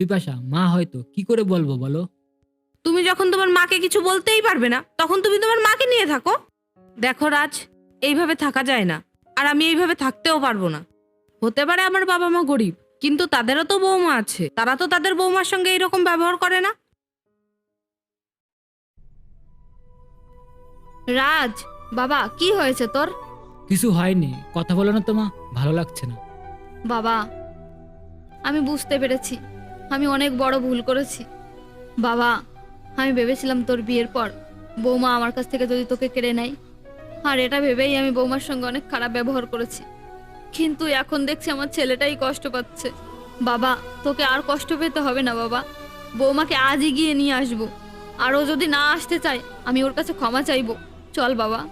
বিপাশা মা হয়তো কি করে বলব বলো? তুমি যখন তোমার মাকে কিছু বলতেই পারবে না তখন তুমি তোমার মাকে নিয়ে থাকো। দেখো রাজ এইভাবে থাকা যায় না আর আমি এইভাবে থাকতেও পারব না। হতে পারে আমার বাবা মা গরিব কিন্তু তাদেরও তো বৌমা আছে তারা তো তাদের বৌমার সঙ্গে এইরকম ব্যবহার করে না। রাজ বাবা কি হয়েছে তোর? কিছু হয়নি কথা বলো না তোমা ভালো লাগছে না। বাবা আমি বুঝতে পেরেছি। আমি অনেক বড় ভুল করেছি। বাবা, আমি ভেবেছিলাম তোর বিয়ের পর বৌমা আমার কাছ থেকে যদি তোকে কেড়ে নেয়। আর এটা ভেবেই আমি বৌমার সঙ্গে অনেক খারাপ ব্যবহার করেছি। কিন্তু এখন দেখছি আমার ছেলেটাই কষ্ট পাচ্ছে। বাবা, তোকে আর কষ্ট পেতে হবে না বাবা। বৌমাকে আজই গিয়ে নিয়ে আসব। আর ও যদি না আসতে চায়, আমি ওর কাছে ক্ষমা চাইব। চল বাবা।